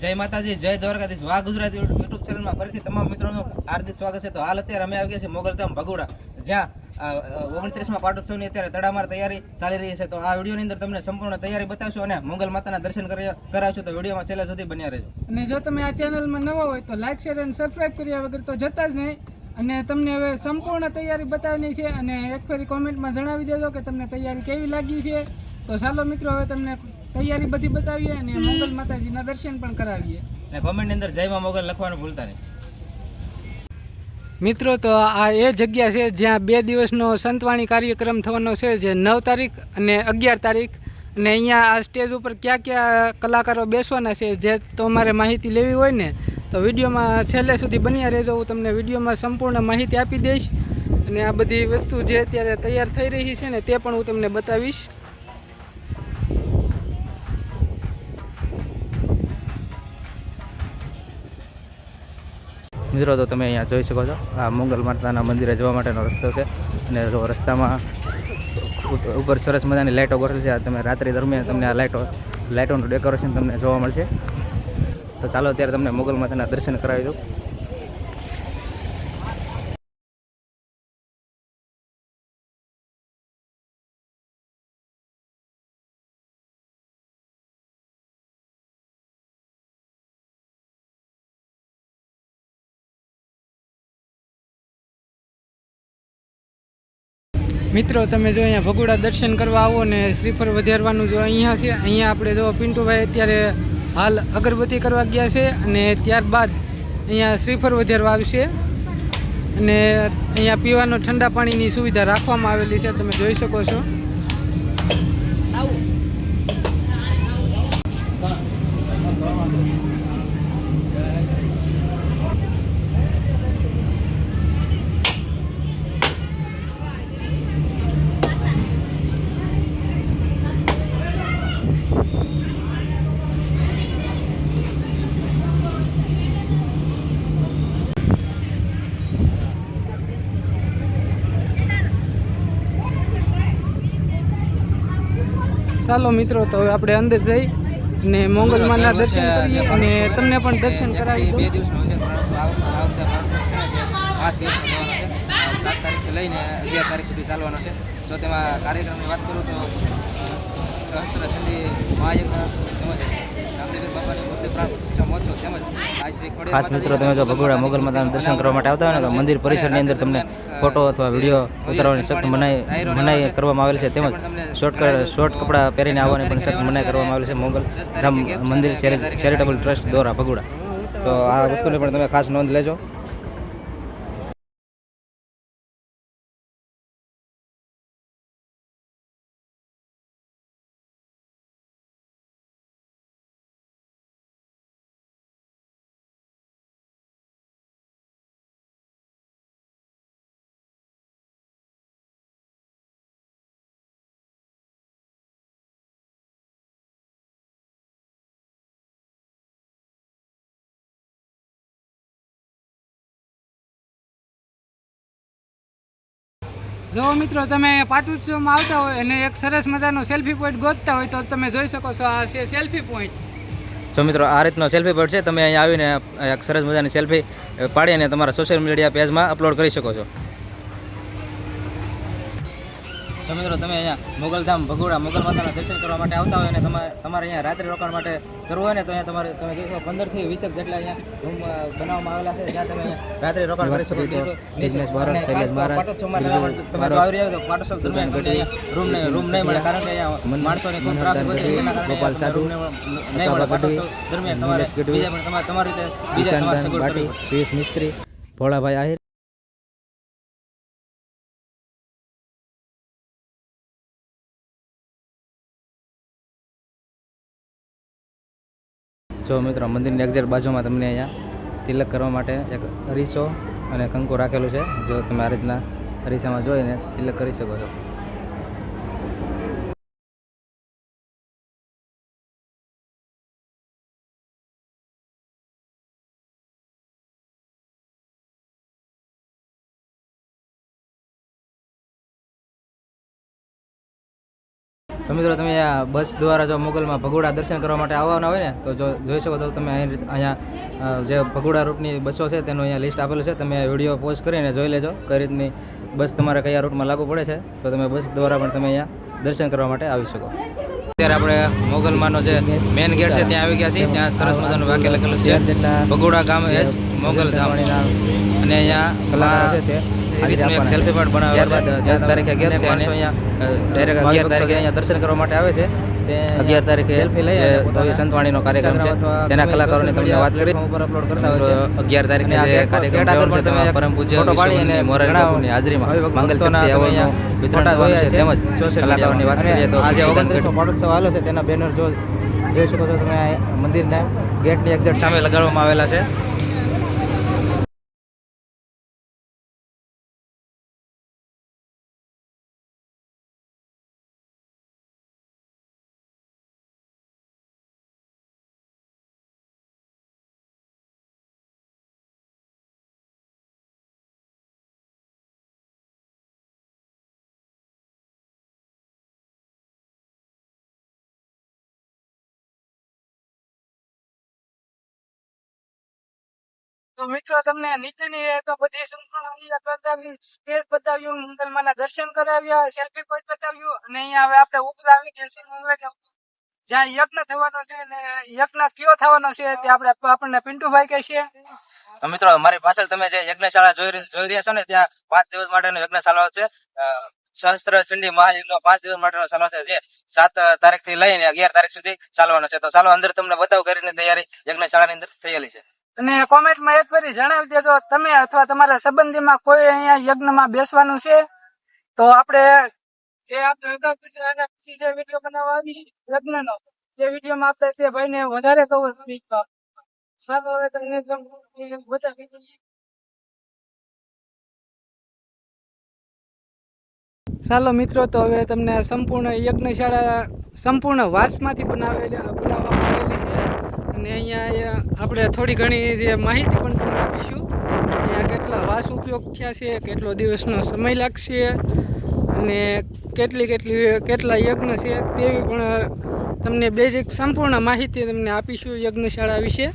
જય માતાજી, જય દ્વારકાધીશ. વાહ ગુજરાત યુટ્યુબ ચેનલમાં ફરીથી તમામ મિત્રોનું હાર્દિક સ્વાગત છે. તો હાલ અત્યારે અમે આવી ગયા છીએ મોગલધામ ભગોડા. જ્યાં ઓગણત્રીસમાં પાટોત્સવની અત્યારે તડામાર તૈયારી ચાલી રહી છે. તો આ વિડીયોની અંદર તમને સંપૂર્ણ તૈયારી બતાવશું અને મોગલ માતાના દર્શન કરી, કરાવશું. તો વિડીયોમાં છેલ્લા સુધી બન્યા રહેજો. અને જો તમે આ ચેનલમાં નવા હોય તો લાઈક શેર અને સબસ્ક્રાઈબ કર્યા વગર તો જતા જ નહીં. અને તમને હવે સંપૂર્ણ તૈયારી બતાવવાની છે. અને એક ફરી કોમેન્ટમાં જણાવી દેજો કે તમને તૈયારી કેવી લાગી છે. તો ચાલો મિત્રો, હવે તમને તૈયારી બધી બતાવીએ અને મોગલ માતાજીના દર્શન પણ કરાવીએ. અને કોમેન્ટની અંદર જય માં મોગલ લખવાનું ભૂલતા નહીં. મિત્રો તો આ એ જગ્યા છે જ્યાં બે દિવસનો સંતવાણી કાર્યક્રમ થવાનો છે જે નવ તારીખ અને અગિયાર તારીખ. અને અહીંયા આ સ્ટેજ ઉપર ક્યાં ક્યાં કલાકારો બેસવાના છે જે તમારે માહિતી લેવી હોય ને તો વિડીયોમાં છેલ્લે સુધી બન્યા રહેજો. હું તમને વિડીયોમાં સંપૂર્ણ માહિતી આપી દઈશ. અને આ બધી વસ્તુ જે અત્યારે તૈયાર થઈ રહી છે ને તે પણ હું તમને બતાવીશ. મિત્રો, તો તમે અહીંયા જોઈ શકો છો. આ મંગલ માતાના મંદિરે જવા માટેનો રસ્તો છે. અને રસ્તામાં ઉપ- ઉપર સરસ મજાની લાઇટો ગોઠવેલી છે. તમે રાત્રિ દરમિયાન તમને આ લાઇટો લાઇટોનું ડેકોરેશન તમને જોવા મળશે. તો ચાલો અત્યારે તમને મોગલ માતાના દર્શન કરાવી દઉં. મિત્રો, તમે જો અહીંયા ભગોડા દર્શન કરવા આવો ને શ્રીફળ વધારવાનું જો અહીંયા છે, અહીંયા આપણે જો પિન્ટુભાઈ અત્યારે હાલ અગરબત્તી કરવા ગયા છે અને ત્યારબાદ અહીંયા શ્રીફળ વધારવા આવશે. અને અહીંયા પીવાનો ઠંડા પાણીની સુવિધા રાખવામાં આવેલી છે, તમે જોઈ શકો છો. ચાલો મિત્રો તો હવે આપણે અંદર જઈ ને મોંગલમાના દર્શન કરીએ અને તમને પણ દર્શન કરાવી બે દિવસ લઈને અગિયાર તારીખ સુધી ચાલવાનો છે. જો તેમાં કાર્યક્રમની વાત કરું તો સહસ્ત્ર સંધિ મહાયજ્ઞ તેમજ ખાસ મિત્રો, તમે જો ભગોડા મોગલ માતાનું દર્શન કરવા માટે આવતા હોય ને, તો મંદિર પરિસરની અંદર તમને ફોટો અથવા વીડિયો ઉતારવાની સખ્ત મનાઈ મનાઈ કરવામાં આવેલ છે. તેમજ શોર્ટ શોર્ટ કપડાં પહેરીને આવવાની પણ સખ્ત મનાઈ કરવામાં આવેલ છે મોગલ ધામ મંદિર ચેરિટેબલ ટ્રસ્ટ દ્વારા ભગોડા. તો આ વસ્તુની પણ તમે ખાસ નોંધ લેજો. જો મિત્રો, તમે પાટોત્સવમાં આવતા હોય અને એક સરસ મજાનો સેલ્ફી પોઈન્ટ ગોતતા હોય તો તમે જોઈ શકો છો આ છે સેલ્ફી પોઈન્ટ જો મિત્રો, આ રીતનો સેલ્ફી પોઈન્ટ છે. તમે અહીંયા આવીને એક સરસ મજાની સેલ્ફી પાડી અને તમારા સોશિયલ મીડિયા પેજમાં અપલોડ કરી શકો છો. જો મિત્રો તમે અહીંયા મોગલધામ ભગોડા મોગલ માતાના દર્શન કરવા માટે આવતા હોય અને તમારે તમારે અહીંયા રાત્રિ રોકાણ માટે કરવું હોય ને તો અહીંયા તમારે તમે જોશો પંદરથી વીસક જેટલા અહીંયા રૂમ બનાવવામાં આવેલા છે જ્યાં તમે અહીંયા રાત્રિ રોકાણ કરી શકો તમે આવી તો પાટોત્સવ દરમિયાન તમને રૂમ નહીં રૂમ નહીં મળે કારણ કે અહીંયા માણસોની ખૂબ ટ્રાફિક હોય છે એના કારણે રૂમ નહીં મળે પાટોત્સવ દરમિયાન તમારે બીજા પણ તમારે તમારી રીતે બીજા તમારે સગવડ કરવી. મિસ્ત્રી ભોળાભાઈ આહિર જો મિત્રો, મંદિરની એક્ઝેક્ટ બાજુમાં તમને અહીંયા તિલક કરવા માટે એક અરીસો અને કંકુ રાખેલું છે. જો તમે આ રીતના અરીસામાં જોઈને તિલક કરી શકો છો. મિત્રો, તમે આ બસ દ્વારા જો મોગલમાં ભગોડા દર્શન કરવા માટે આવવાના હોય ને, તો જો જોઈ શકો તો તમે અહીં અહીંયા જે ભગોડા રૂટની બસો છે તેનું અહીંયા લિસ્ટ આપેલું છે. તમે વીડિયો પોઝ કરીને જોઈ લેજો કઈ રીતની બસ તમારે કયા રૂટમાં લાગુ પડે છે. તો તમે બસ દ્વારા પણ તમે અહીંયા દર્શન કરવા માટે આવી શકો. અત્યારે આપણે મોગલમાંનો જે મેઇન ગેટ છે ત્યાં આવી ગયા છીએ. ત્યાં સરસ મજાનું વાક્ય લખેલું છે. ભગોડા ગામ એ મોગલ ધામ. અને અહીંયા છે. રીતનું સેલ્ફી પોઈન્ટ બનાવેલો ત્યારબાદ દસ તારીખે ગેટ છે અને ડાયરેક્ટ અગિયાર તારીખે અહીંયા દર્શન કરવા માટે આવે છે. અગિયાર તારીખે સેલ્ફી લઈ ભવ્ય સંતવાણીનો કાર્યક્રમ છે. તેના કલાકારોને તમને વાત કરી. ઉપર અપલોડ કરતા હોય છે. અગિયાર તારીખને જે કાર્યક્રમ છે તેમાં પરમ પૂજ્ય વિશ્વની મોરારી બાપુની હાજરીમાં મંગલ ચકતી એવોર્ડનું વિતરણ થવાનું છે. તેમજ કલાકારોની વાત કરીએ તો આ જે ઓગણત્રીસો પાટોત્સવ આવેલો છે તેના બેનર જો જોઈ શકો છો તમે આ મંદિરના ગેટની એક્ઝેક્ટ સામે લગાડવામાં આવેલા છે. તો મિત્રો, તમને નીચેની તો બધી સંપૂર્ણ બતાવી સ્ટેજ બતાવ્યું દર્શન કરાવ્યા સેલ્ફી પોઈન્ટ બતાવ્યું, અને અહીંયા હવે આપણે ઉપર આવી ગયા છીએ જ્યાં યજ્ઞ થવાનો છે ને યજ્ઞ કયો થવાનો છે તે આપણે આપણને પિન્ટુભાઈ કહેશે તો મિત્રો મારી પાછળ તમે જે યજ્ઞશાળા જોઈ જોઈ રહ્યા છો ને, ત્યાં પાંચ દિવસ માટેનો યજ્ઞશાળા છે. સહસ્ત્ર ચંડી મહાયજ્ઞ પાંચ દિવસ માટેનો ચાલો છે, જે સાત તારીખથી લઈને અગિયાર તારીખ સુધી ચાલવાનો છે. તો ચાલો અંદર તમને બતાવ કરીને તૈયારી યજ્ઞશાળાની અંદર થયેલી છે. અને કોમેન્ટમાં એક ફરી જણાવી દેજો, તમે અથવા તમારા સંબંધીમાં કોઈ અહીંયા યજ્ઞમાં બેસવાનું છે? તો આપણે જે આપણે અગાઉ જે વીડિયો બનાવવા આવી, યજ્ઞનો, જે વિડીયોમાં આપણે તે ભાઈને વધારે કવર કરી સારું, હવે તમને બતાવી દઈએ ચાલો મિત્રો, તો હવે તમને સંપૂર્ણ યજ્ઞશાળા સંપૂર્ણ વાસમાંથી બનાવેલી બનાવવામાં આવેલી છે. અહીંયા આપણે થોડી ઘણી જે માહિતી પણ તમને આપીશું. અહીંયા કેટલા વાંસ ઉપયોગ થયા છે, કેટલો દિવસનો સમય લાગશે અને કેટલી કેટલી, કેટલા યજ્ઞ છે તેવી પણ તમને બેઝિક સંપૂર્ણ માહિતી તમને આપીશું યજ્ઞશાળા વિશે.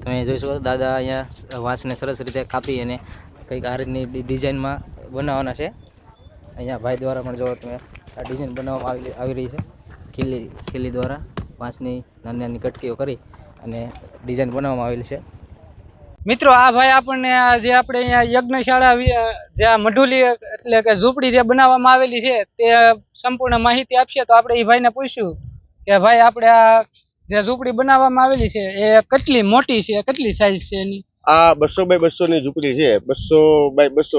તમે જોઈ શકો દાદા અહીંયા વાંસને સરસ રીતે કાપી અને કંઈક આ રીતની ડિઝાઇનમાં બનાવવાના છે. અહીંયા ભાઈ દ્વારા પણ જોવો તમે આ ડિઝાઇન બનાવવામાં આવી આવી રહી છે. ખીલી ખીલી દ્વારા વાંસની નાની નાની કટકીઓ કરી અને ડિઝાઇન બનાવવામાં આવેલી છે. મિત્રો, આ ભાઈ આપણને આ જે આપણે અહીંયા યજ્ઞશાળા જે આ મઢુલી એટલે કે ઝૂંપડી જે બનાવવામાં આવેલી છે, તે સંપૂર્ણ માહિતી આપશે તો આપણે એ ભાઈને પૂછ્યું કે ભાઈ, આપણે આ જે ઝૂંપડી બનાવવામાં આવેલી છે, એ કેટલી મોટી છે, કેટલી સાઈઝ છે એની? આ બસો બાય બસો ની ઝૂંપડી છે. બસો બાય બસો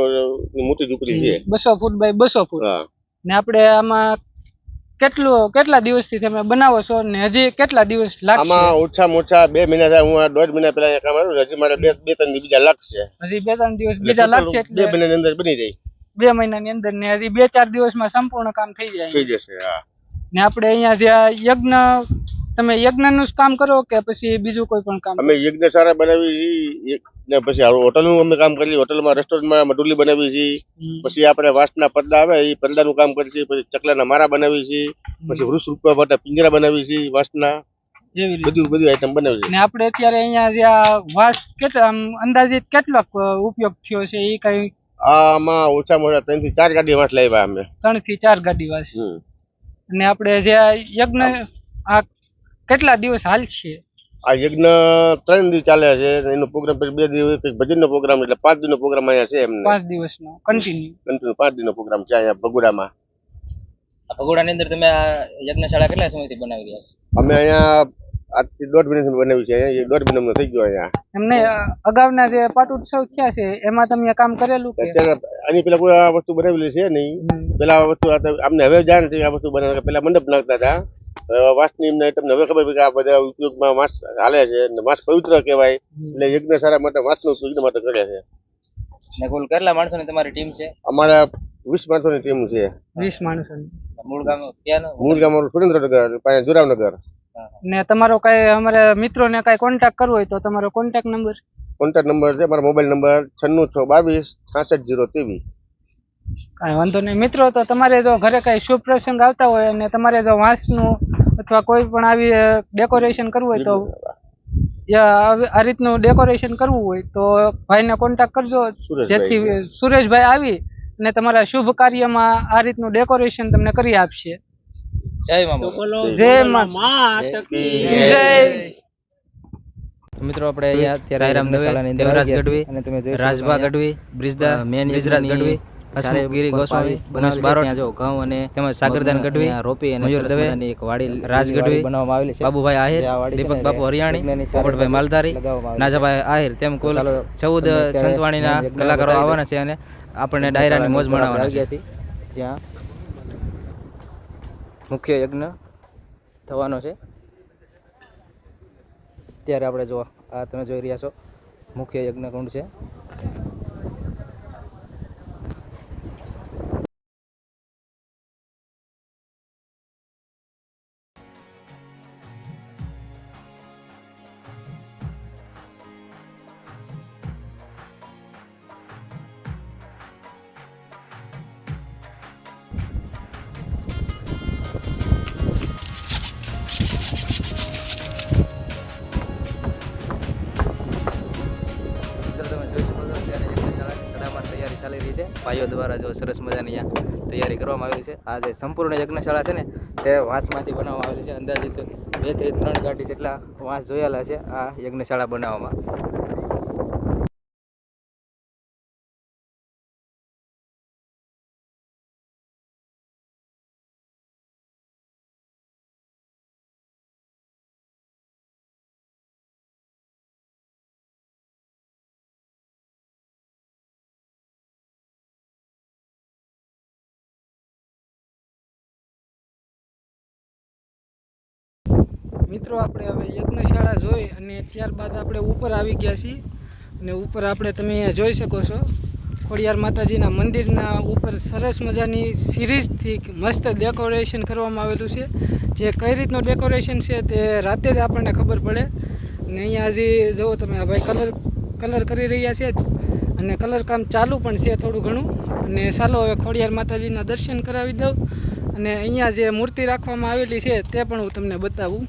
ની મોટી ઝૂંપડી છે. બસો ફૂટ બાય બસો ફૂટ. ને આપણે આમાં કેટલું કેટલા દિવસથી તમે બનાવો છો ને હજી કેટલા દિવસ લાગશે? આમાં ઓછામાં ઓછા બે મહિના થાય. હું આ દોઢ મહિના પહેલા અહીંયા કામ આવ્યું હજી મારે બે બે ત્રણ દિવસ બીજા લાગશે. હજી બે ત્રણ દિવસ બીજા લાગશે બે એટલે મહિનાની અંદર બની જાય. બે મહિનાની અંદર ને હજી બે ચાર દિવસમાં સંપૂર્ણ કામ થઈ જાય. થઈ જશે હા. ને આપણે અહીંયા જે યજ્ઞ તમે યજ્ઞનું જ કામ કરો કે પછી બીજું કોઈ પણ કામ? અમે યજ્ઞશાળા બનાવી ને પછી હોટલનું અમે કામ કરી હોટલમાં રેસ્ટોરન્ટમાં મટુલી બનાવી છે હમ. પછી આપણે વાંસના પડદા આવે એ પડદાનું કામ કરીએ છીએ. પછી ચકલાના મારા બનાવી છે પછી વૃક્ષ રૂપવા માટે પિંજરા બનાવી છે વાંસના. એવી બધું બધું આઈટમ બનાવી છે અને આપણે અત્યારે અહીંયા જે આ વાસ કેટલા અંદાજિત કેટલો ઉપયોગ થયો છે? એ કઈ આમાં ઓછામાં ઓછા ત્રણથી ચાર ગાડી વાસ લાવ્યા અમે. ત્રણથી ચાર ગાડી વાસ. અને આપણે જે આ યજ્ઞ આ કેટલા દિવસ હાલશે આ યજ્ઞ ત્રણ દિવસ ચાલે છે એનો પ્રોગ્રામ પછી બે દિવસ પછી ભજનનો પ્રોગ્રામ એટલે પાંચ દિનનો પ્રોગ્રામ અહીંયા છે એમને. પાંચ દિવસનો. કન્ટિન્યુ કન્ટિન્યુ પાંચ દિનનો પ્રોગ્રામ છે અહીંયા ભગુડામાં. ભગોડા ભગોડાની અંદર તમે આ યજ્ઞશાળા કેટલા સમયથી બનાવી રહ્યા છો? અમે અહીંયા આજથી દોઢ મહિનાથી બનાવી છે અહીંયા દોઢ મહિનામાં થઈ ગયો અહીંયા. એમને અગાઉના જે પાટોત્સવ થયા છે એમાં તમે કામ કરેલું કે? અત્યારે આની પેલા કોઈ આ વસ્તુ બનાવેલી છે નહીં. પેલા આ વસ્તુ અમને હવે જાણ થઈ આ વસ્તુ બનાવે પેલા મંડપ નાખતા હતા. વાંસની એમને તમને હવે ખબર કે આ બધા ઉપયોગમાં વાંસ હાલે છે અને વાંસ પવિત્ર કહેવાય. એટલે યજ્ઞશાળા માટે વાંસનો ઉપયોગ એના માટે કરે છે. ને કુલ કેટલા માણસોની તમારી ટીમ છે? અમારા વીસ માણસોની ટીમ છે. વીસ માણસોની. મૂળ ગામ ક્યાં મૂળ ગામ સુરેન્દ્રનગર પાસે જોરાવનગર. ને તમારો કઈ અમારા મિત્રોને કઈ કોન્ટેક્ટ કરવો હોય તો તમારો કોન્ટેક્ટ નંબર કોન્ટેક્ટ નંબર છે મારો મોબાઈલ નંબર છન્નું છ બાવીસ છાસઠ જીરો ત્રેવીસ. કાંઈ વાંધો નહીં. મિત્રો તો તમારે જો ઘરે કાંઈ શુભ પ્રસંગ આવતા હોય અને તમારે જો વાંસનું અથવા કોઈ પણ આવી ડેકોરેશન કરવું હોય તો આ રીતનું ડેકોરેશન કરવું હોય તો ભાઈને કોન્ટેક્ટ કરજો. જેથી સુરેશભાઈ આવી અને તમારા શુભ કાર્યમાં આ રીતનું ડેકોરેશન તમને કરી આપશે. જય મામા જય જય મિત્રો આપણે અહીંયા અત્યારે રાજભા ગઢવી બ્રિજદા મેન ગુજરાત ગઢવી ચારે ગોસ્વામી બનાસ બનાવેલી ત્યાં જો ઘઉં અને તેમજ સાગરદાન ગઢવી રોપી અને દવે, એક વાડી રાજ ગઢવી, બનાવવામાં આવેલી છે. બાબુભાઈ આહિર જે આ વાડી છે દીપક ને બાપુ હરિયાણી પોપટભાઈ માલધારી લગાવવામાં આવેલી છે. નાજાભાઈ આહિર તેમ કુલ ચૌદ તમને અત્યારે સંતવાણીના કલાકારો આવવાના છે અને આપણને ડાયરાની મોજ માણવાના છે. જ્યાં મુખ્ય યજ્ઞ થવાનો છે. ત્યારે આપણે જો આ તમે જોઈ રહ્યા છો મુખ્ય યજ્ઞ કુંડ છે. ભાઈઓ દ્વારા જો સરસ મજાની અહીંયા તૈયારી કરવામાં આવેલી છે. આ જે સંપૂર્ણ યજ્ઞશાળા છે ને, તે વાંસમાંથી બનાવવામાં આવેલી છે. અંદાજિત બેથી ત્રણ ગાંઠી જેટલા વાંસ જોયેલા છે આ યજ્ઞશાળા બનાવવામાં. મિત્રો, આપણે હવે યજ્ઞશાળા જોઈ અને ત્યારબાદ આપણે ઉપર આવી ગયા છીએ. અને ઉપર આપણે તમે અહીંયા જોઈ શકો છો, ખોડિયાર માતાજીના મંદિરના ઉપર સરસ મજાની સિરીઝથી મસ્ત ડેકોરેશન કરવામાં આવેલું છે. જે કઈ રીતનું ડેકોરેશન છે તે રાતે જ આપણને ખબર પડે. અને અહીંયા હજી જુઓ તમે ભાઈ કલર કલર કરી રહ્યા છે, અને કલર કામ ચાલુ પણ છે થોડું ઘણું. અને ચાલો હવે ખોડિયાર માતાજીના દર્શન કરાવી દઉં. અને અહીંયા જે મૂર્તિ રાખવામાં આવેલી છે તે પણ હું તમને બતાવું.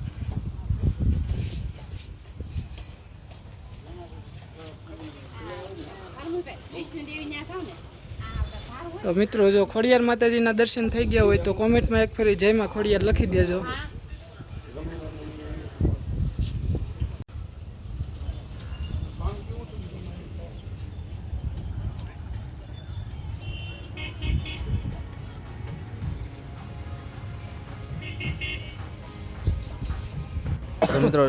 તો મિત્રો જો ખોડિયાર માતાજીના દર્શન થઈ ગયા હોય તો કોમેન્ટમાં એક ફરી જયમાં ખોડિયાર લખી દેજો. તો મિત્રો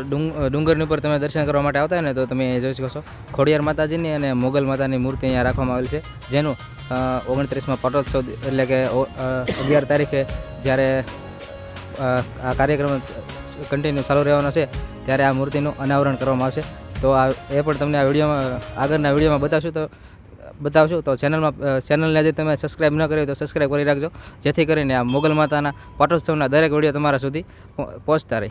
ડુંગરની ઉપર તમે દર્શન કરવા માટે આવતા ને, તો તમે જોઈ શકો છો. ખોડિયાર માતાજીની અને મોગલ માતાની મૂર્તિ અહીંયા રાખવામાં આવેલી છે, જેનું ઓગણત્રીસમાં પટોત્સવ, એટલે કે અગિયાર તારીખે જ્યારે આ કાર્યક્રમ કન્ટિન્યુ ચાલુ રહેવાનો છે, ત્યારે આ મૂર્તિનું અનાવરણ કરવામાં આવશે. તો આ, એ પણ તમને આ વિડીયોમાં, આગળના વિડીયોમાં બતાવશું, તો બતાવશું. તો ચેનલમાં ચેનલને જે તમે સબસ્ક્રાઈબ ન કરી તો સબસ્ક્રાઈબ કરી રાખજો, જેથી કરીને આ મોગલ માતાના પાટોત્સવના દરેક વીડિયો તમારા સુધી પહોંચતા રહે.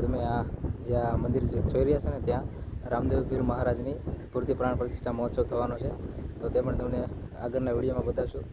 તમે આ જે આ મંદિર જોઈ રહ્યા છો ને ત્યાં રામદેવ પીર મહારાજની પૂર્તિ પ્રાણ પ્રતિષ્ઠા મહોત્સવ થવાનો છે. તો તે પણ તમને આગળના વિડીયોમાં બતાવશું.